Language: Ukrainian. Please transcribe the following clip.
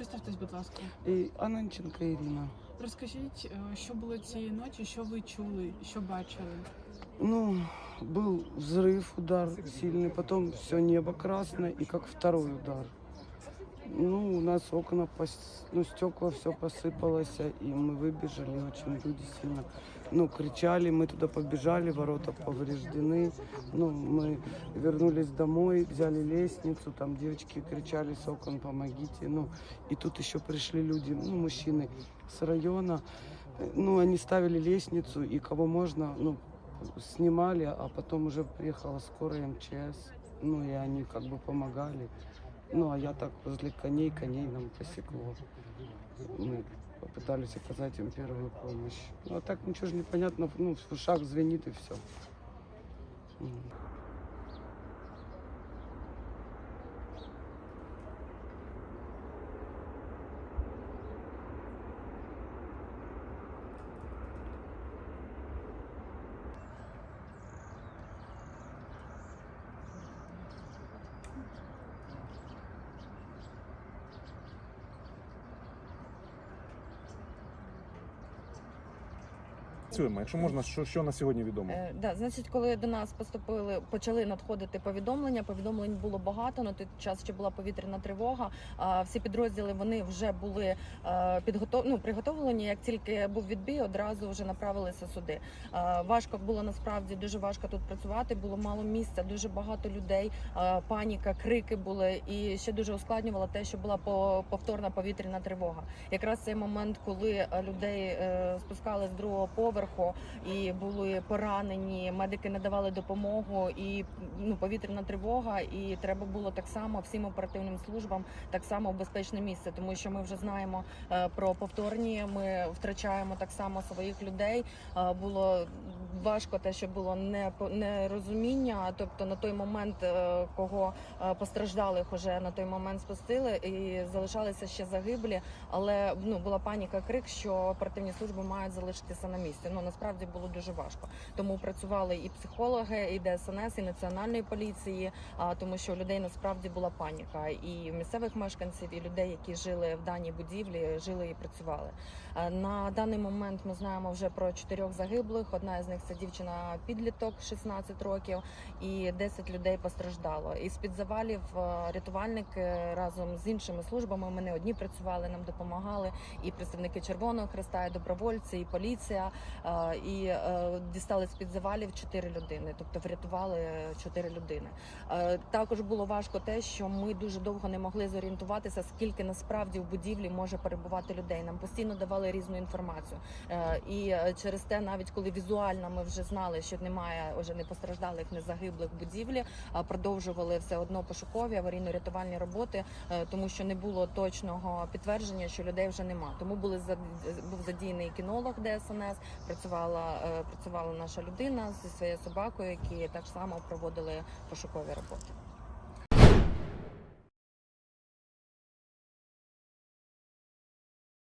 Представтесь, будь ласка. І Ананченко Ірина. Розкажіть, е, що було цієї ночі, що ви чули, що бачили? Ну, был взрыв, удар сильный, потом все небо красное и как второй удар. Ну, у нас окна, пос- ну, стекла все посыпалось, и мы выбежали, очень люди сильно, ну, кричали, мы туда побежали, ворота повреждены, ну, мы вернулись домой, взяли лестницу, там девочки кричали с окон, помогите, ну, и тут еще пришли люди, ну, мужчины с района, Э, ну, они ставили лестницу, и кого можно, ну, снимали, а потом уже приехала скорая МЧС, ну, и они как бы помогали. Ну, а я так возле коней, коней нам посекло. Мы попытались оказать им первую помощь. Ну, а так ничего же не понятно, ну, ушах звенит и все. Працюємо. Якщо можна, що, що на сьогодні відомо? Е, да, значить, коли до нас поступили, почали надходити повідомлення. Повідомлень було багато. На той час ще була повітряна тривога. А всі підрозділи вони вже були е, підготов... ну, приготовлені. Як тільки був відбій, одразу вже направилися сюди. Е, важко було насправді дуже важко тут працювати. Було мало місця, дуже багато людей. е, паніка, крики були, і ще дуже ускладнювало те, що була по- повторна повітряна тривога. Якраз цей момент, коли е, людей е, спускали з другого поверху і були поранені, медики не давали допомогу, і ну повітряна тривога, і треба було так само всім оперативним службам так само в безпечне місце, тому що ми вже знаємо е, про повторні. Ми втрачаємо так само своїх людей. Е, Було важко те, що було не нерозуміння. Тобто на той момент е, кого е, постраждалих уже на той момент спустили, і залишалися ще загиблі. Але ну була паніка, крик, що оперативні служби мають залишитися на місці. Ну насправді було дуже важко. Тому працювали і психологи, і ДСНС, і національної поліції. Тому, що у людей насправді була паніка, і місцевих мешканців, і людей, які жили в даній будівлі, жили і працювали. Е, На даний момент ми знаємо вже про чотирьох загиблих. Одна із них це дівчина підліток 16 років, і 10 людей постраждало. Із під завалів е, рятувальники разом з іншими службами. Ми не одні працювали, нам допомагали і представники Червоного Хреста, і добровольці, і поліція. Е, І е, дістали з під завалів чотири людини, тобто врятували чотири людини. Також було важко те, що ми дуже довго не могли зорієнтуватися, скільки насправді в будівлі може перебувати людей. Нам постійно давали різну інформацію. І через те, навіть коли візуально ми вже знали, що немає вже не постраждалих, не загиблих будівлі, а продовжували все одно пошукові аварійно-рятувальні роботи, е, тому що не було точного підтвердження, що людей вже нема. Тому були був задіяний кінолог ДСНС, працювала е, працювала наша людина зі своєю собакою, які так само проводили пошукові роботи.